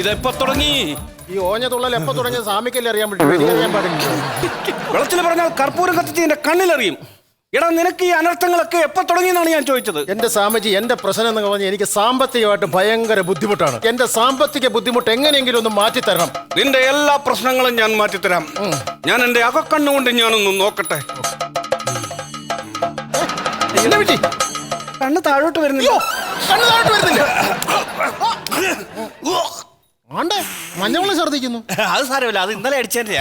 ഇതെപ്പോ തുടങ്ങി? ഈ ഓഞ്ഞ തുള്ളൽ എപ്പോ തുടങ്ങിയ സാമിക്കല്ലേ അറിയാൻ പറ്റും? എനിക്കറിയാൻ പാടില്ല. വെളത്തിൽ പറഞ്ഞാൽ കർപ്പൂരം കത്തിച്ച് എന്റെ കണ്ണിലറിയും. എടാ നിനക്ക് ഈ അനർത്ഥങ്ങളൊക്കെ എപ്പോ തുടങ്ങിയെന്നാണ് ഞാൻ ചോദിച്ചത്? എന്റെ സാമജി എന്റെ പ്രശ്നം എന്ന് പറഞ്ഞാൽ എനിക്ക് സാമ്പത്തികമായിട്ട് ഭയങ്കര ബുദ്ധിമുട്ടാണ്. എന്റെ സാമ്പത്തിക ബുദ്ധിമുട്ട് എങ്ങനെയെങ്കിലും ഒന്ന് മാറ്റി തരണം നിന്റെ എല്ലാ പ്രശ്നങ്ങളും ഞാൻ മാറ്റിത്തരാം. ഞാൻ എന്റെ അകക്കണ്ണുകൊണ്ട് ഞാനൊന്ന് നോക്കട്ടെ. എന്നെ പറ്റി? കണ്ണ് താഴോട്ട് വരുന്നില്ല. കണ്ണ് താഴോട്ട് വരുന്നില്ല. ആണ്ടേ മഞ്ഞവെള്ളം ഛർദ്ദിക്കുന്നു. അത് സാരമില്ല അത് ഇന്നലെ അടിച്ചതിന്റെ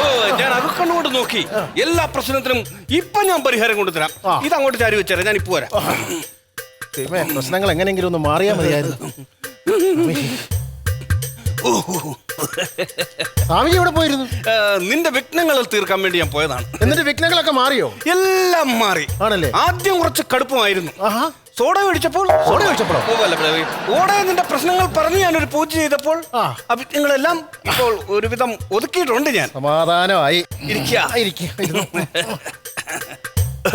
ഓ ഞാൻ അകക്കണ്ണുകൊണ്ട് നോക്കി. എല്ലാ പ്രശ്നത്തിനും ഇപ്പൊ ഞാൻ പരിഹാരം കൊണ്ടുതരാം. ഇത് അങ്ങോട്ട് ചാരി വെച്ചേരാ ഞാൻ ഇപ്പൊ വരാം. ദൈവമേ, പ്രശ്നങ്ങൾ എങ്ങനെയെങ്കിലും ഒന്ന് മാറിയാ മതിയായിരുന്നു. സ്വാമിജി എവിടെ പോയിരുന്നു? ഏ, നിന്റെ വിഘ്നങ്ങൾ തീർക്കാൻ വേണ്ടി ഞാൻ പോയതാണ്. എന്നിട്ട് വിഘ്നങ്ങളൊക്കെ മാറിയോ? എല്ലാം മാറി. ആണല്ലേ? ആദ്യം കുറച്ച് കടുപ്പമായിരുന്നു. ആഹാ. Soda ഒഴിച്ചപ്പോൾ soda ഒഴിച്ചപ്പോഴോ? ഓടെ നിന്റെ പ്രശ്നങ്ങൾ ഞാൻ ഒരു പൂജ ചെയ്തപ്പോൾ ആ. വിഘ്നങ്ങളെല്ലാം ഇപ്പോൾ ഒരുവിധം ഒതുക്കിയിട്ടുണ്ട് ഞാൻ. സമാധാനമായി. ഇരിക്കുക. ഇരിക്കുക.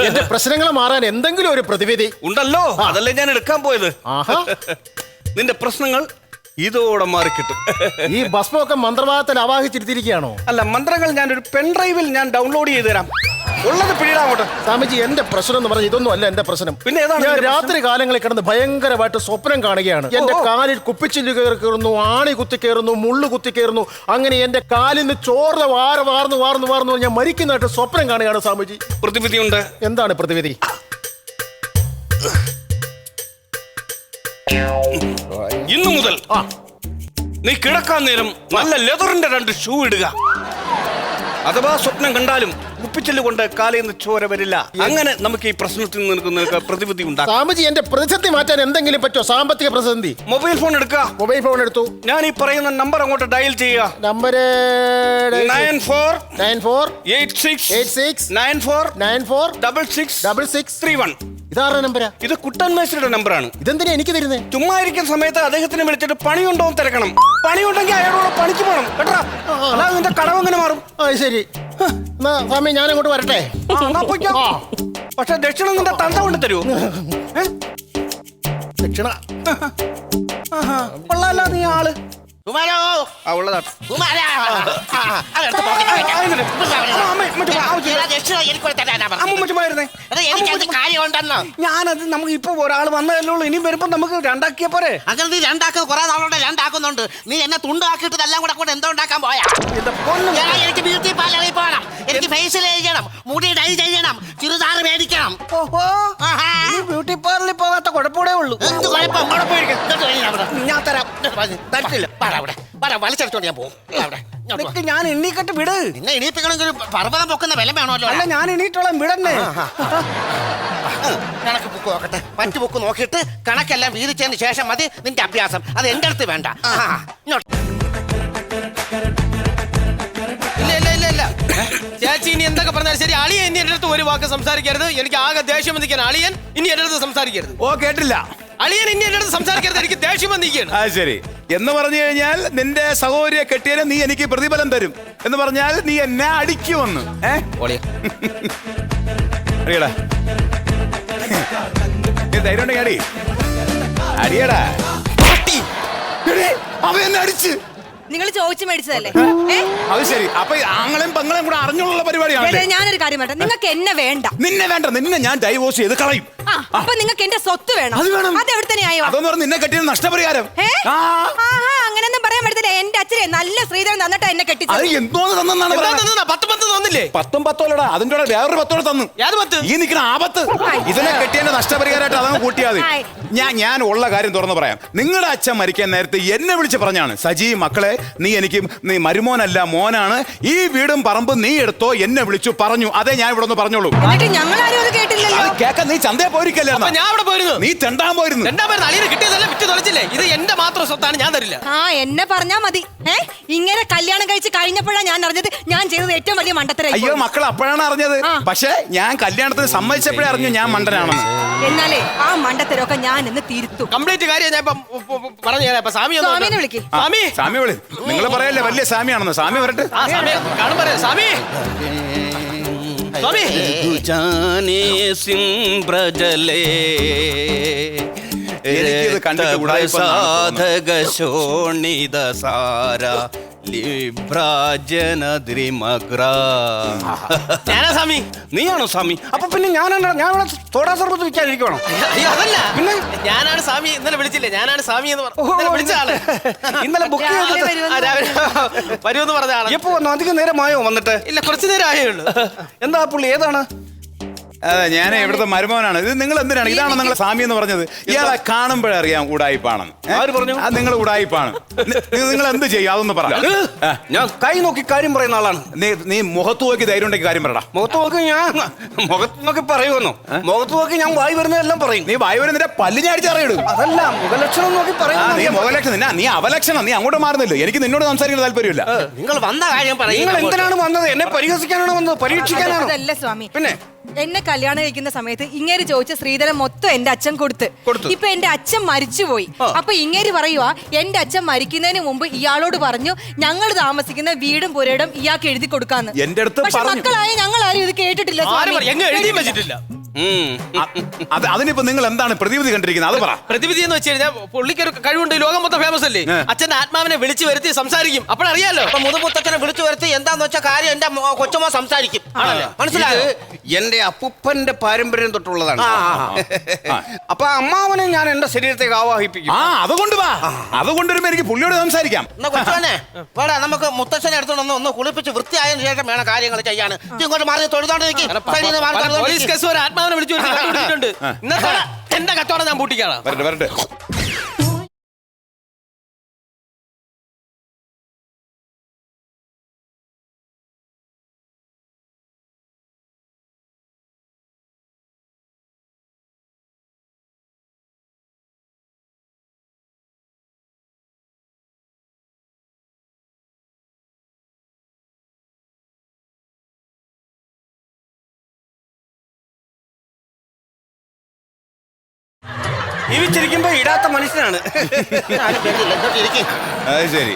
എന്റെ പ്രശ്നങ്ങൾ മാറാൻ എന്തെങ്കിലും ഒരു പ്രതിവിധി. ഉണ്ടല്ലോ. അതല്ലേ ഞാൻ എടുക്കാൻ പോയത്. ആഹാ. നിന്റെ പ്രശ്നങ്ങൾ ഇതോടെ മാറി കിട്ടും ഈ ഭസ്മൊക്കെ മന്ത്രവാദത്തിൽ ആവാഹിച്ചിരുത്തിയിരിക്കുകയാണോ? അല്ല മന്ത്രങ്ങൾ ഞാൻ ഒരു പെൻഡ്രൈവിൽ ഞാൻ ഡൗൺലോഡ് ചെയ്ത് തരാം. ഉള്ളത് പിഴീടാ അങ്ങോട്ട്. സ്വാമിജി എന്റെ പ്രശ്നം എന്ന് പറഞ്ഞാൽ ഇതൊന്നും അല്ല എന്റെ പ്രശ്നം. പിന്നെ ഏതാണ് ഞാൻ നിന്റെ രാത്രി കാലങ്ങളിൽ കിടന്ന് ഭയങ്കരമായിട്ട് സ്വപ്നം കാണുകയാണ്. എന്റെ കാലിൽ കുപ്പിച്ചില്ല് കയറി കയറുന്നു ആണി കുത്തി കയറുന്നു മുള്ളു കുത്തി കയറുന്നു അങ്ങനെ എന്റെ കാലിൽ നിന്ന് ചോറ് വാര വാർന്നു വാർന്നു വാർന്നു ഞാൻ മരിക്കുന്നതായിട്ട് സ്വപ്നം കാണുകയാണ് സ്വാമിജി. പ്രതിവിധിയുണ്ട് എന്താണ് പ്രതിവിധി? ഇന്നു മുതൽ ആ. നീ കിടക്കാൻ നേരം നല്ല ലെതറിന്റെ രണ്ട് ഷൂ ഇടുക. അഥവാ സ്വപ്നം കണ്ടാലും കുപ്പിച്ചെല്ല് കൊണ്ട് കാലിൽ നിന്ന് ചോര വരില്ല. അങ്ങനെ നമുക്ക് ഈ പ്രശ്നത്തിൽ നിനക്ക് പ്രതിവിധി ഉണ്ടാകും സ്വാമിജി എന്റെ പ്രതിസന്ധി മാറ്റാൻ എന്തെങ്കിലും പറ്റോ സാമ്പത്തിക പ്രതിസന്ധി. മൊബൈൽ ഫോൺ എടുക്കുക. മൊബൈൽ ഫോൺ എടുത്തു. ഞാൻ ഈ പറയുന്ന നമ്പർ അങ്ങോട്ട് ഡയൽ ചെയ്യുക. Number nine four nine four eight six eight six nine four nine four double six double six three one. ഇതാരുടെ നമ്പരാ ഇത് കുട്ടൻ മേശയുടെ നമ്പറാണ് ഇതെന്തിനാ എനിക്ക് തരുന്നേ? ചുമ്മാ ഇരിക്കുന്ന സമയത്ത് അദ്ദേഹത്തിനെ വിളിച്ചിട്ട് പണിയുണ്ടോ എന്ന് തിരക്കണം. പണിയുണ്ടെങ്കിൽ അയാളോട് പണിക്ക് പോകണം. കേട്ടോ അല്ലാതെ നിന്റെ കടവ് എങ്ങനെ മാറും. ആ ശരി. ഹ, എന്നാ സ്വാമി ഞാൻ അങ്ങോട്ട് വരട്ടെ? ആ, എന്നാ പൊയ്ക്കോ. പക്ഷെ ദക്ഷിണ നിന്റെ തന്ത കൊണ്ട് തരുമോ ദക്ഷിണ. കൊള്ളാല്ല നീ ആൾ. കുമാരോ ആ കുമാര എനിക്കൂടെ തരാനാ പറഞ്ഞത്. എനിക്കത് കാര്യമുണ്ടെന്ന് ഞാനത് നമുക്ക് ഇപ്പൊ ഒരാൾ വന്നതല്ലേ ഉള്ളൂ ഇനിയും വരുമ്പോ നമുക്ക് രണ്ടാക്കിയ പോരെ അങ്ങനെ നീ രണ്ടാക്കുന്ന കുറെ നാളോടെ രണ്ടാക്കുന്നുണ്ട് നീ എന്നെ തുണ്ടാക്കിയിട്ട് എല്ലാം കൂടെ കൂടെ എന്തോ ഉണ്ടാക്കാൻ പോയാ എന്റെ പൊന്നു എടാ, എനിക്ക് ബ്യൂട്ടി പാർലറിൽ പോകണം എനിക്ക് ഫേഷ്യൽ ചെയ്യണം മുടി ഡൈ ചെയ്യണം ചുരിദാർ മേടിക്കണം ഓഹോ ആഹാ. ഈ ബ്യൂട്ടി പാർലറിൽ പോകാത്ത കുഴപ്പമേ ഉള്ളൂ എന്ത് കുഴപ്പം ഞാൻ തരാം തരത്തില്ല. അവിടെ വാ വലിച്ചെടുത്തോണ്ട് ഞാൻ പോകും അവിടെ. ഇങ്ങോട്ട് വാ. നിനക്ക് ഞാൻ എണ്ണീക്കട്ട് വിട്. നിന്നെ എണീപ്പിക്കണമെങ്കിൽ പർവതം പൊക്കുന്ന വില വേണമല്ലോ. അല്ല ഞാൻ എണീറ്റോളാം വിടന്നെ. കണക്ക് ബുക്ക് നോക്കട്ടെ മറ്റു ബുക്ക് നോക്കിയിട്ട് കണക്കെല്ലാം വീതിച്ചതിന് ശേഷം മതി നിന്റെ അഭ്യാസം. അത് എന്റെ അടുത്ത് വേണ്ട. ആ, ഇങ്ങോട്ട്. ഇല്ല ഇല്ല ഇല്ല ഇല്ല. ചേച്ചി ഇനി എന്തൊക്കെ പറഞ്ഞാലും ശരി. അളിയൻ ഇനി എന്റെ അടുത്ത് ഒരു വാക്ക് സംസാരിക്കരുത്. എനിക്ക് ആകെ ദേഷ്യം വന്നിരിക്കാൻ അളിയൻ ഇനി എന്റെ അടുത്ത് സംസാരിക്കരുത്. ഓ കേട്ടില്ല. അളിയൻ ഇനി എന്റെ അടുത്ത് സംസാരിക്കരുത് എനിക്ക് ദേഷ്യം വന്നിരിക്കുകയാണ്. ആ ശരി. എന്ന് പറഞ്ഞു കഴിഞ്ഞാൽ നിന്റെ സഹോദരിയെ കെട്ടിയാലും നീ എനിക്ക് പ്രതിഫലം തരും. എന്ന് പറഞ്ഞാൽ നീ എന്നെ അടിക്കുമെന്ന്. ഏ? നീ ധൈര്യം ഉണ്ടെങ്കിൽ അടി. അടിയടാ. അവ എന്നെ അടിച്ച്. നിങ്ങൾ ചോദിച്ചു മേടിച്ചതല്ലേ? ഏ? അത് ശരി. അപ്പൊ ആങ്ങളെയും പെങ്ങളെയും കൂടെ അറിഞ്ഞുള്ള പരിപാടിയാണ് എടേ, ഞാനൊരു കാര്യം വേണ്ട നിങ്ങൾക്ക് എന്നെ വേണ്ട. നിന്നെ വേണ്ട. നിന്നെ ഞാൻ ഡൈവോഴ്സ് ചെയ്ത് കളയും. ആ അപ്പൊ നിങ്ങൾക്ക് എന്റെ സ്വത്ത് വേണം. അത് വേണം. അത് എവിടെ ന്യായമാ? അതെന്ന് പറഞ്ഞ് നിന്നെ കെട്ടിയ നഷ്ടപരിഹാരം. ഏ? ആ. ആഹാ, എന്റെ അച്ഛനെ നല്ല ശ്രീധരൻ തന്നിട്ട് എന്നെ അത് കെട്ടിച്ചത് എന്തോന്ന് തന്നെന്നാണ് എന്താ പറയുന്നത്? തന്നതാ? പത്ത് പത്ത് തന്നില്ലേ? പത്തും പത്തോലടാ അതിന്റെ കൂടെ വേറൊരു പത്തോടെ തന്നു. ഏത് പത്ത്? ഈ നിൽക്കുന്ന ആപത്ത് ഇതിനെ കെട്ടിയതിന്റെ നഷ്ടപരിഹാരമായിട്ട് അതങ്ങ് കൂട്ടിയാൽ മതി. ആയി. ഞാൻ ഞാൻ ഉള്ള കാര്യം തുറന്നു പറയാം. നിങ്ങളുടെ അച്ഛൻ മരിക്കാൻ നേരത്തെ എന്നെ വിളിച്ച് പറഞ്ഞാണ് സജി മക്കളെ നീ എനിക്ക് നീ മരുമോനല്ല മോനാണ്. ഈ വീടും പറമ്പും നീ എടുത്തോ? എന്നെ വിളിച്ചു പറഞ്ഞു. അതേ ഞാൻ ഇവിടെ ഒന്ന് പറഞ്ഞോളൂ. എന്നിട്ട് ഞങ്ങളാരും അത് കേട്ടില്ലല്ലോ. അത് നീ ചന്തയെ പോയിരിക്കല്ലേ അപ്പൊ ഞാൻ അവിടെ പോയിരുന്നു. നീ തെണ്ടാൻ പോയിരുന്നു. കിട്ടിയതല്ല വിറ്റ് ഇത് എന്റെ മാത്രം സ്വത്താണ് ഞാൻ തരില്ല. ആ എന്നെ പറഞ്ഞാ മതി ഏ ഇങ്ങനെ കല്യാണം കഴിച്ച് കഴിഞ്ഞപ്പോഴാ ഞാൻ അറിഞ്ഞത് ഞാൻ ചെയ്തത് ഏറ്റവും വലിയ മണ്ടത്തരായി അയ്യോ പോയി. മക്കൾ അപ്പോഴാണ് അറിഞ്ഞത് ആ. പക്ഷേ ഞാൻ കല്യാണത്തിന് സമ്മതിച്ചപ്പോഴേ അറിഞ്ഞു ഞാൻ മണ്ടനാണെന്ന് എന്നാലേ ആ മണ്ടത്തരമൊക്കെ ഞാൻ ഇന്ന് തിരുത്തും കംപ്ലീറ്റ് കാര്യം ഞാൻ ഇപ്പം ഉ- ഉ- ഉ- പറഞ്ഞു തരാം. ഇപ്പൊ സ്വാമി ഒന്ന് സ്വാമിനെ വന്ന്. വിളിക്ക്. ആ, സ്വാമി സ്വാമി വിളി നിങ്ങൾ പറയല്ലേ വലിയ സ്വാമിയാണെന്ന് സ്വാമി വരട്ടെ ആ സ്വാമി കാണും പറയാം സ്വാമി സ്വാമി जाने सिंह ब्रजले എനിക്കിത് സാര സ്വാമി. നീയാണോ സ്വാമി? അപ്പൊ പിന്നെ ഞാനാണ് ഞാൻ ഇവിടെ തോടാ സർബത്ത് വിൽക്കാനിരിക്കണോ അയ്യോ അതല്ല. പിന്നെ? ഞാനാണ് സ്വാമി ഇന്നലെ വിളിച്ചില്ലേ? ഞാനാണ് സ്വാമി എന്ന് പറഞ്ഞു. വിളിച്ചാണ് വിളിച്ച ആൾ. ഇന്നലെ ബുക്ക് വരുമെന്ന് പറഞ്ഞ. ആൾ. എപ്പോ വന്നു? അധികം നേരമായോ വന്നിട്ട്? ഇല്ല കുറച്ചു നേരം ആയേ ഉള്ളൂ. എന്താ പുള്ളി ഏതാണ്? അതെ ഞാൻ ഇവിടുത്തെ മരുമോനാണ്. ഇത് നിങ്ങൾ എന്തിനാണ്? ഇതാണ് നിങ്ങൾ സ്വാമി എന്ന് പറഞ്ഞത്. ഇയാളെ കാണുമ്പോഴറിയാം ഉടായിപ്പാണെന്ന്. ഏ? ആര് പറഞ്ഞു? അത് നിങ്ങൾ ഉടായിപ്പാണ്. നി- നിങ്ങൾ എന്ത് ചെയ്യും? അതൊന്ന് പറ. ഞാൻ കൈ നോക്കി കാര്യം പറയുന്ന ആളാണ്. നീ നീ മുഖത്ത് നോക്കി ധൈര്യം ഉണ്ടെങ്കിൽ കാര്യം പറടാ. മുഖത്ത് നോക്കി ഞാൻ മുഖത്ത് നോക്കി പറയുമെന്നോ? മുഖത്ത് നോക്കി ഞാൻ വായി വരുന്നതെല്ലാം പറയും. നീ വായു നിന്റെ പല്ല് ഞാൻ അറിയിടും അതല്ല മുഖലക്ഷണം നോക്കി ആ, പറയുന്ന നീ മുഖലക്ഷണം നിന്നെ നീ അവലക്ഷണം നീ അങ്ങോട്ട് മാറുന്നില്ല. എനിക്ക് നിന്നോട് സംസാരിക്കുന്ന താല്പര്യമില്ല. നിങ്ങൾ വന്ന കാര്യം നിങ്ങൾ പറയുന്നത് എന്തിനാണ് വന്നത്? എന്നെ പരിഹസിക്കാനാണ് വന്നത്? പരീക്ഷിക്കാനാണ്? അതല്ല സ്വാമി. പിന്നെ? എന്നെ കല്യാണം കഴിക്കുന്ന സമയത്ത് ഇങ്ങേര് ചോദിച്ച സ്ത്രീധനം മൊത്തം എന്റെ അച്ഛൻ കൊടുത്ത് കൊടുത്തു. ഇപ്പൊ എന്റെ അച്ഛൻ മരിച്ചുപോയി. അപ്പൊ ഇങ്ങേര് പറയുവാ എന്റെ അച്ഛൻ മരിക്കുന്നതിന് മുമ്പ് ഇയാളോട് പറഞ്ഞു ഞങ്ങൾ താമസിക്കുന്ന വീടും പുരയിടം ഇയാൾക്ക് എഴുതി കൊടുക്കാന്ന് എന്റെ അടുത്ത് പക്ഷെ പറഞ്ഞു. മക്കളായ ഞങ്ങൾ ആരും ഇത് കേട്ടിട്ടില്ല ആരും സ്വാമി. പറ- എങ്ങും എഴുതിയും വെച്ചിട്ടില്ല അത് അതിനിപ്പോ നിങ്ങൾ എന്താണ് പ്രതിവിധി കണ്ടിരിക്കുന്നത്? അത് പറ. പ്രതിവിധി എന്ന് വെച്ച് കഴിഞ്ഞാൽ പുള്ളിക്ക് ഒരു കഴിവുണ്ട് ലോകം മൊത്തം ഫേമസ് അല്ലേ. അച്ഛന്റെ ആത്മാവിനെ വിളിച്ചു വരുത്തി സംസാരിക്കും. അപ്പോഴറിയാലോ? അപ്പൊ മുതുമുത്തച്ഛനെ വിളിച്ചു വരുത്തി എന്താന്ന് വെച്ച കാര്യം എന്റെ കൊച്ചുമോ സംസാരിക്കും. മനസ്സിലായത് മനസ്സിലായോ? എന്റെ അപ്പൂപ്പന്റെ പാരമ്പര്യം തൊട്ടുള്ളതാണ്. അപ്പൊ അമ്മാവനെ ഞാൻ എന്റെ ശരീരത്തേക്ക് ആവാഹിപ്പിക്കും. ആ അതുകൊണ്ട് വാ. അതുകൊണ്ട് വരുമ്പോ എനിക്ക് പുള്ളിയോട് സംസാരിക്കാം. എന്നാ കൊച്ചുവനെ വേടാ നമുക്ക് മുത്തച്ഛനെ എടുത്തോണ്ട് ഒന്ന് കുളിപ്പിച്ച് വൃത്തിയായതിനു ശേഷം വേണം കാര്യങ്ങൾ ചെയ്യാൻ. ഇങ്ങോട്ട് മാറി തൊഴുതോണ്ടിരിക്കും. പോലീസ് ആത്മാവിനെ വിളിച്ചു ഇന്നത്തെ എന്റെ കച്ചവടം ഞാൻ പൂട്ടിക്കാണ് വരട്ടെ വരട്ടെ. ജീവിച്ചിരിക്കുമ്പോ ഇടാത്ത മനുഷ്യനാണ്. ആരും ഇങ്ങോട്ട് ഇരിക്ക്. അത് ശരി.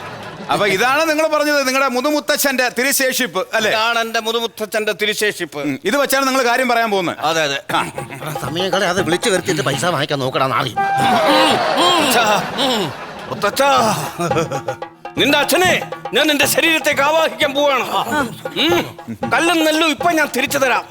അപ്പൊ ഇതാണ് നിങ്ങൾ പറഞ്ഞത് നിങ്ങളുടെ മുതുമുത്തച്ഛന്റെ തിരുശേഷിപ്പ് അല്ലേ? ഇതാണ് എന്റെ മുതുമുത്തച്ഛന്റെ തിരുശേഷിപ്പ്. ഇത് വെച്ചാണ് നിങ്ങൾ കാര്യം പറയാൻ പോകുന്നത്. അതെ അതെ. സമയം കളി അത് വിളിച്ചു വരുത്തി പൈസ വാങ്ങിക്കാൻ നോക്കണം നാളെ. മുത്തച്ഛാ, നിന്റെ അച്ഛനെ ഞാൻ നിന്റെ ശരീരത്തേക്ക് ആവാഹിക്കാൻ പോവാണ്. കല്ലും നെല്ലും ഇപ്പൊ ഞാൻ തിരിച്ചു തരാം.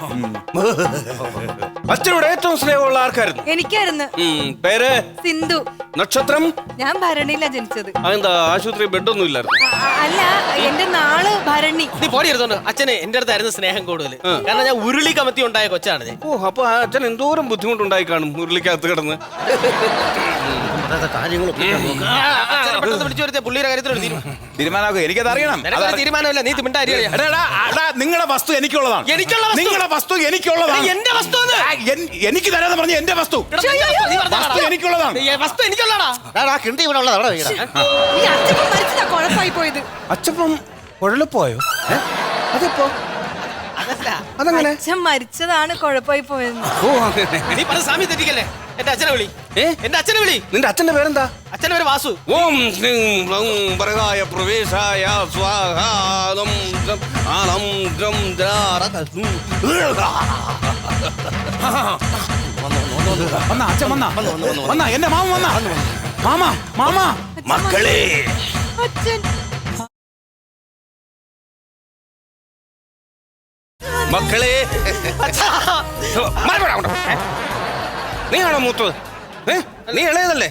അച്ഛനോട് ഏറ്റവും സ്നേഹമുള്ള ആർക്കായിരുന്നു? എനിക്കായിരുന്നു. ഉം, പേര്? സിന്ധു. നക്ഷത്രം? ഞാൻ ഭരണിയില്ല ജനിച്ചത്. അതെന്താ ആശുപത്രി ബെഡൊന്നും ഇല്ലായിരുന്നു? അല്ല എന്റെ നാൾ ഭരണി. നീ പോടി എടുത്തോണ്ട് അച്ഛന് എന്റെ അടുത്തായിരുന്നു സ്നേഹം കൂടുതൽ കാരണം ഞാൻ ഉരുളി കമത്തി ഉണ്ടായ കൊച്ചാണ് ഞാൻ. ഓ അപ്പൊ ആ അച്ഛൻ എന്തോരം ബുദ്ധിമുട്ടുണ്ടായി കാണും ഉരുളിക്കകത്ത് കിടന്ന്. കാര്യങ്ങളൊക്കെ നോക്കാം അച്ഛനെ പെട്ടെന്ന് വിളിച്ചു വരുത്തിയ പുള്ളിയുടെ കാര്യത്തിൽ ഒരു തീരുമാനം. തീരുമാനമാക്കുക എനിക്കത് അറിയണം നിനക്കൊരു തീരുമാനമില്ല നീ മിണ്ടായിരിക്കും നിങ്ങളുടെ വസ്തു എനിക്കുള്ളതാണ്. എനിക്കുള്ള വസ്തു? നിങ്ങളുടെ വസ്തു എനിക്കുള്ളതാണ്. എടാ, എന്റെ വസ്തു അത്. ആ, എൻ- എനിക്ക് തരാന്ന് പറഞ്ഞ എന്റെ വസ്തു. വസ്തു എനിക്കുള്ളതാണ്. വസ്തു എനിക്കുള്ളടാ കിണ്ടി ഇവിടെ ഉള്ളത് അവിടെ വീടാ ഈ അച്ഛൻ മരിച്ചതാ കുഴപ്പമായി പോയത് അച്ഛപ്പം കുഴലപ്പോയോ? അതിപ്പോ? അതങ്ങനെ അതെങ്ങനെ? അച്ഛൻ മരിച്ചതാണ് കുഴപ്പമായി പോയത് ഓ അങ്ങനെ നീ പറഞ്ഞ സ്വാമി തെറ്റിക്കല്ലേ? എന്റെ അച്ഛനെ വിളി. ഏ? എന്റെ അച്ഛനെ വിളി. നിന്റെ അച്ഛന്റെ പേരെന്താ? അച്ഛന്റെ പേര് വാസു. ഓം ശ്രീം ബ്ലം വരദായ പ്രവേശായ സ്വാഹാദം ദ്രം ദ്രാരതസും. വന്നാ അച്ഛൻ വന്ന. വന്ന എന്റെ മാമ വന്നാ. മാമ. മാമ മക്കളെ. അച്ഛൻ മക്കളെ. നീയാണോ മൂത്തത്? ഏ? നീ ഇളയതല്ലേ?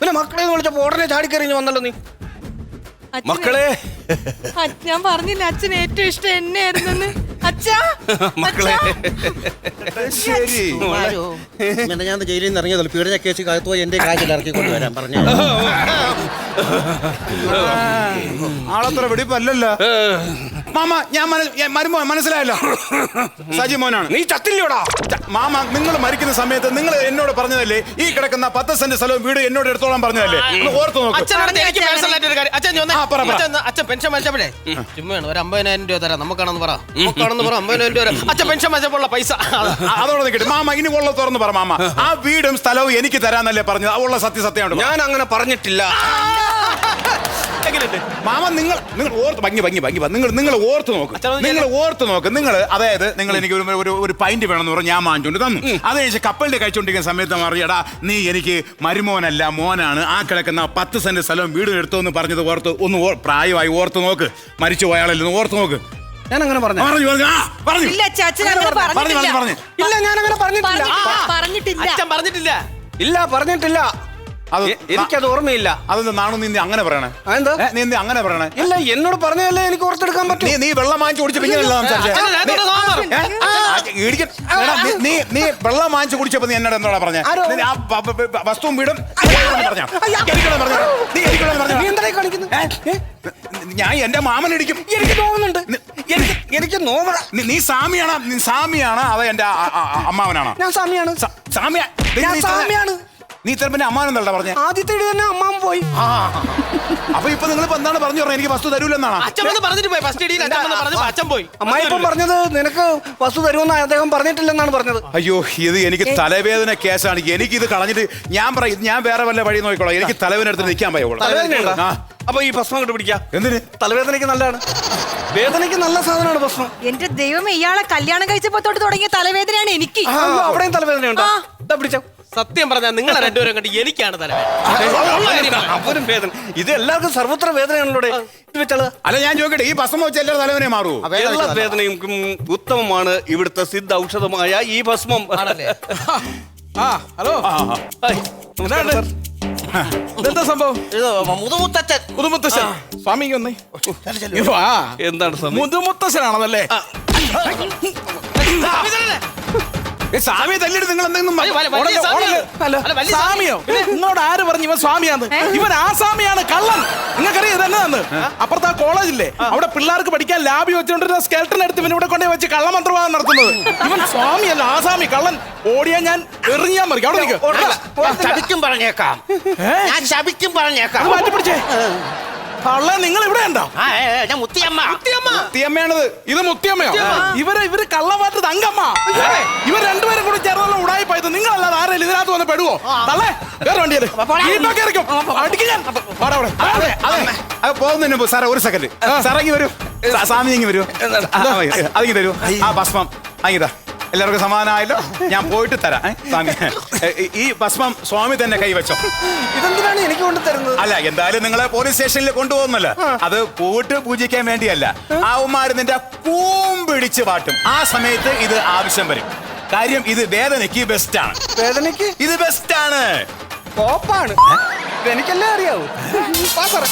പിന്നെ മക്കളെ എന്ന് വിളിച്ചപ്പോ ഉടനെ ചാടിക്കറിഞ്ഞ് വന്നല്ലോ നീ. മക്കളെ. ഞാൻ പറഞ്ഞില്ല അച്ഛൻ ഏറ്റവും ഇഷ്ടം എന്നെയായിരുന്നു അച്ഛാ മക്കളെ. ശരി. ഞാൻ ജയിലിൽ നിന്ന് ഇറങ്ങിയതല്ലോ പീഡന കേസ് കാലത്തോ എന്റെ കാര്യം ഇറക്കി കൊണ്ടുവരാൻ പറഞ്ഞു. ആളത്ര വെടിപ്പല്ലല്ലോ മാമ ഞാൻ മരുമോ മനസ്സിലായല്ലോ. സജി മോനാണ്. നീ ചത്തില്ലോടാ മാമ നിങ്ങൾ മരിക്കുന്ന സമയത്ത് നിങ്ങൾ എന്നോട് പറഞ്ഞതല്ലേ ഈ കിടക്കുന്ന പത്ത് സെന്റ് സ്ഥലവും വീട് എന്നോട് എടുത്തോളം പറഞ്ഞതല്ലേ? ഓർത്ത് നോക്ക്. അച്ഛനോട് എനിക്ക് പേഴ്സണൽ ഒരു കാര്യം അച്ഛൻ പെൻഷൻ മരിച്ചപ്പോഴേ ചുമ്മാണ് ഒരു അമ്പതിനായിരം രൂപ തരാം നമുക്കാണെന്ന് പറ. നമുക്കാണെന്ന് പറ അമ്പതിനായിരം രൂപ അച്ഛൻ പെൻഷൻ മരിച്ചപ്പോൾ പൈസ. അതോടെ കിട്ടും മാമ ഇനി ഉള്ള തുറന്ന് പറ മാമ. ആ വീടും സ്ഥലവും എനിക്ക് തരാന്നല്ലേ പറഞ്ഞത്. ആ സത്യസത്യമാണ് സത്യ ഞാൻ അങ്ങനെ പറഞ്ഞിട്ടില്ല. എങ്ങനെയുണ്ട്? മാമ നിങ്ങൾ നിങ്ങൾ ഓർത്ത് ഭംഗി ഭംഗി ഭംഗി നിങ്ങൾ നിങ്ങൾ ഓർത്ത് നോക്ക്. നിങ്ങൾ ഓർത്ത് നോക്ക്. നിങ്ങൾ അതായത് നിങ്ങൾ എനിക്ക് ഒരു ഒരു വേണം പൈന്റ് വേണമെന്ന് പറഞ്ഞ് ഞാൻ വാങ്ങിച്ചുകൊണ്ട് തന്നു. അത് കഴിച്ച് കപ്പലിന്റെ കഴിച്ചോണ്ടിരിക്കുന്ന സമയത്ത് മറിയടാ നീ എനിക്ക് മരുമോനല്ല മോനാണ്. ആ കിടക്കുന്ന പത്ത് സെന്റ് സ്ഥലവും വീടും എടുത്തു എന്ന് പറഞ്ഞത് ഓർത്ത് ഒന്ന് പ്രായമായി ഓർത്ത് നോക്ക്. മരിച്ചു പോയാളല്ലെന്ന് ഓർത്ത് നോക്ക്. ഞാൻ അങ്ങനെ പറഞ്ഞു പറഞ്ഞു. പറഞ്ഞു പറഞ്ഞു. ഇല്ല അച്ഛൻ അങ്ങനെ പറഞ്ഞു പറഞ്ഞു പറഞ്ഞു. ഇല്ല ഞാൻ അങ്ങനെ പറഞ്ഞിട്ടില്ല. പറഞ്ഞിട്ടില്ല പറഞ്ഞിട്ടില്ല. അച്ഛൻ പറഞ്ഞിട്ടില്ല. ഇല്ല പറഞ്ഞിട്ടില്ല. അത് എനിക്കത് ഓർമ്മയില്ല. അതെന്താ നാണു നീ അങ്ങനെ പറയണേ? എന്താ നീ എന്ത് അങ്ങനെ പറയണേ? ഇല്ല എന്നോട് പറഞ്ഞതല്ലേ എനിക്ക് ഓർത്തെടുക്കാൻ പറ്റും. നീ വെള്ളം വാങ്ങിച്ചു കുടിച്ചപ്പോ ഇങ്ങനെയല്ല നീ- നീ വെള്ളം വാങ്ങിച്ചു കുടിച്ചപ്പോ നീ എന്നോട് എന്നോടാ പറഞ്ഞ? ആ വസ്തുവും വീടും? ഞാൻ എന്റെ മാമൻ ഇടിക്കും. എനിക്ക് തോന്നുന്നുണ്ട്. എനിക്ക് എനിക്ക് നോവ നീ- സാമിയാണ് സാമിയാണോ? നീ സാമിയാണോ? അതോ എന്റെ അമ്മാവനാണോ? ഞാൻ സാമിയാണ്. സാമിയാണ്. നീ ഇത്ര പിന്നെ അമ്മാവനെന്തല്ല പറഞ്ഞേ? ആദ്യത്തെ ഇടി തന്നെ അമ്മാൻ പോയി. അപ്പൊ ഇപ്പൊ നിങ്ങൾ എന്താണ് പറഞ്ഞു പറഞ്ഞത് എനിക്ക് വസ്തു തരൂലെന്നാണ്. അച്ഛൻ വന്ന് പറഞ്ഞിട്ട് പോയി. ഫസ്റ്റ് ഇടിയിൽ അച്ഛൻ വന്ന് പറഞ്ഞു അച്ഛൻ പോയി. അമ്മായി ഇപ്പം പറഞ്ഞത് നിനക്ക് വസ്തു തരുമെന്ന് അദ്ദേഹം പറഞ്ഞിട്ടില്ലെന്നാണ് പറഞ്ഞത്. അയ്യോ ഇത് എനിക്ക് തലവേദന കേസാണ്. എനിക്ക് ഇത് കളഞ്ഞിട്ട് ഞാൻ പറയും ഞാൻ വേറെ വല്ല വഴി നോക്കിക്കോളാം. എനിക്ക് തലവേദന എടുത്ത് നിൽക്കാൻ തലവേദനയുണ്ടോ? ആ. അപ്പൊ ഈ ഭസ്മം അങ്ങോട്ട് പിടിക്കാം എന്തിന്? തലവേദനയ്ക്ക് നല്ലതാണ്. വേദനയ്ക്ക് നല്ല സാധനമാണ് ഭസ്മം. എന്റെ ദൈവം ഇയാളെ കല്യാണം കഴിച്ചപ്പോ തൊട്ട് തുടങ്ങിയ തലവേദനയാണ് എനിക്ക്. ആ, അവിടെയും തലവേദനയുണ്ടോ? ആ. ഇതാ പിടിച്ചോ. സത്യം പറഞ്ഞാൽ നിങ്ങളെ രണ്ടുപേരും കണ്ട് എനിക്കാണ് തലവേദന. അവരും വേദന. ഇത് എല്ലാവർക്കും സർവത്ര വേദനയാണല്ലോ അല്ല ഞാൻ ചോദിക്കട്ടെ ഈ ഭസ്മം വെച്ച് എല്ലാ തലവനെ മാറൂ എല്ലാ വേദനയും ഉത്തമമാണ് ഇവിടുത്തെ സിദ്ധ ഔഷധമായ ഈ ഭസ്മം. ആണല്ലേ? ആ ഹലോ. ഇതെന്താ സംഭവം? മുതുമുത്തച്ഛൻ. സ്വാമി. എന്താണ് ഏ, സ്വാമിയെ തല്ലിട്ട് നിങ്ങൾ എന്തെങ്കിലും വലിയ- വലിയ- വലിയ ഓടല്ലേ, സ്വാമിയാണ്. ഓടല്ലേ. അല്ല, വലിയ സ്വാമിയോ? നിങ്ങളോട് ആര് പറഞ്ഞു ഇവൻ സ്വാമിയാന്ന്? ഇവൻ ആസാമിയാണ് കള്ളൻ. നിങ്ങൾക്കറിയാം ഇതെന്നാന്ന്? അപ്പുറത്ത് ആ കോളേജില്ലേ? അവിടെ പിള്ളേർക്ക് പഠിക്കാൻ ലാബി വെച്ചുകൊണ്ടിരുന്ന സ്കെൽട്ടൻ എടുത്ത് ഇവൻ ഇവിടെ കൊണ്ടേ വെച്ച് കള്ളമന്ത്രവാദം നടത്തുന്നത്. ഇവൻ സ്വാമിയല്ല ആസാമി കള്ളൻ. ഓടിയാ ഞാൻ എറിഞ്ഞാൻ മറിക്കും അവിടെ നിൽക്കും ഞാൻ ശപിക്കും പറഞ്ഞേക്കാം. ഞാൻ ശപിക്കും പറഞ്ഞേക്കാം. അത് മാറ്റി പിടിച്ചേ കള്ളൻ നിങ്ങൾ ഇവിടെ ഉണ്ടോ? ആ, ഏ, ഏ, ഞാൻ മുത്തിയമ്മ. തീയമ്മയാണത് ഇത് മുത്തിയമ്മയോ? ഇവർ ഇവർ കള്ളമായിട്ട് തങ്കമ്മ ഇവർ രണ്ടുപേരും കൂടി ചേർന്നുള്ള ഉടായി ഇത് നിങ്ങളല്ലാതെ ആരെങ്കിലും ഇതിനകത്ത് വന്ന് പെടുവോ? തള്ളേ വേറെ വണ്ടിയത് വീട്ടിലൊക്കെ ഇറക്കും അടിക്കും ഞാൻ. വാടാ അവിടെ. അതെ അതെ. അത് പോകുന്നതിന് മുമ്പ് സാറേ ഒരു സെക്കൻഡ്. സാറങ്ങി വരൂ. സാ- സ്വാമി ഇങ്ങി വരൂ. അതിങ്ങി തരൂ. ആ ഭസ്മം. അങ്ങിതാ എല്ലാവർക്കും സമാധാനമായല്ലോ ഞാൻ പോയിട്ട് തരാം. ഏ, സ്വാമി. ഏ, ഈ- ഭസ്മം സ്വാമി തന്നെ കൈവച്ചോ? ഇതെന്തിനാണ് എനിക്ക് കൊണ്ട് തരുന്നത്? അല്ല എന്തായാലും നിങ്ങളെ പോലീസ് സ്റ്റേഷനിൽ കൊണ്ടുപോകുന്നല്ലോ. അത് പോയിട്ട് പൂജിക്കാൻ വേണ്ടിയല്ല. ആ ഉമ്മാര് നിന്റെ കൂമ്പിടിച്ച് പാട്ടും ആ സമയത്ത് ഇത് ആവശ്യം വരും. കാര്യം ഇത് വേദനയ്ക്ക് ബെസ്റ്റ് ആണ്. വേദനയ്ക്ക്? ഇത് ബെസ്റ്റ് ആണ്. കോപ്പാണ് ഇതെനിക്കെല്ലാം അറിയാവൂ? സാറേ